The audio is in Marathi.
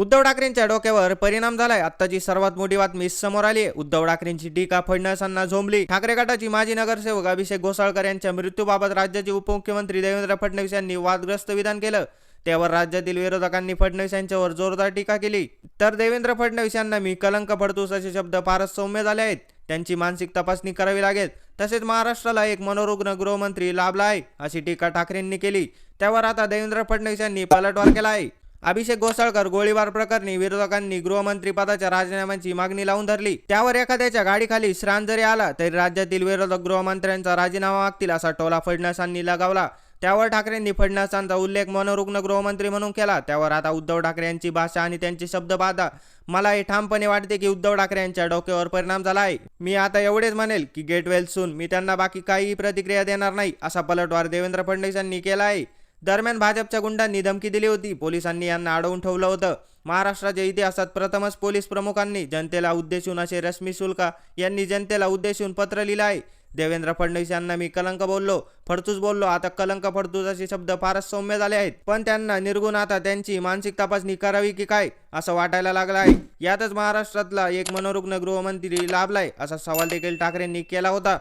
उद्धव ठाकरेंच्या डोक्यावर परिणाम झालाय. आत्ताची सर्वात मोठी बातमी समोर आली आहे उद्धव ठाकरेंची टीका फडणवीसांना झोंबली. ठाकरे गटाची माजी नगरसेवक अभिषेक घोसाळकर यांच्या मृत्यूबाबत राज्याचे उपमुख्यमंत्री देवेंद्र फडणवीस यांनी वादग्रस्त विधान केलं. त्यावर राज्यातील विरोधकांनी फडणवीस यांच्यावर जोरदार टीका केली. तर देवेंद्र फडणवीस यांना मी कलंक फडतूस असे शब्द फारच सौम्य झाले आहेत. त्यांची मानसिक तपासणी करावी लागेल. तसेच महाराष्ट्राला एक मनोरुग्ण गृहमंत्री लाभला आहे अशी टीका ठाकरेंनी केली. त्यावर आता देवेंद्र फडणवीस यांनी पलटवार केला आहे. अभिषेक घोसाळकर गोळीबार प्रकरणी विरोधकांनी गृहमंत्रीपदाच्या राजीनाम्यांची मागणी लावून धरली. त्यावर एखाद्याच्या गाडीखाली श्रान जरी आला तरी राज्यातील विरोधक गृहमंत्र्यांचा राजीनामा मागतील असा टोला फडणवीसांनी लगावला. त्यावर ठाकरेंनी फडणवीसांचा उल्लेख मनोरुग्ण गृहमंत्री म्हणून केला. त्यावर आता उद्धव ठाकरे यांची भाषा आणि त्यांची शब्द बाधा. मला हे ठामपणे वाटते की उद्धव ठाकरे यांच्या डोक्यावर परिणाम झाला आहे. मी आता एवढेच म्हणेल की गेट वेल सून. मी त्यांना बाकी काहीही प्रतिक्रिया देणार नाही असा पलटवार देवेंद्र फडणवीस यांनी केला आहे. दरम्यान भाजपच्या गुंडांनी धमकी दिली होती. पोलिसांनी यांना अडवून ठेवलं होतं. महाराष्ट्राच्या इतिहासात प्रथमच पोलीस प्रमुखांनी जनतेला उद्देशून असे रश्मी शुल्का यांनी जनतेला उद्देशून पत्र लिहिलं आहे. देवेंद्र फडणवीस यांना मी कलंक बोललो. फडतूस बोललो. आता कलंक फडतूस असे शब्द फारच सौम्य झाले आहेत. पण त्यांना निर्गुण आता त्यांची मानसिक तपासणी करावी की काय असं वाटायला लागलं आहे. यातच महाराष्ट्रातला एक मनोरुग्ण गृहमंत्री लाभलाय असा सवाल देखील ठाकरेंनी केला होता.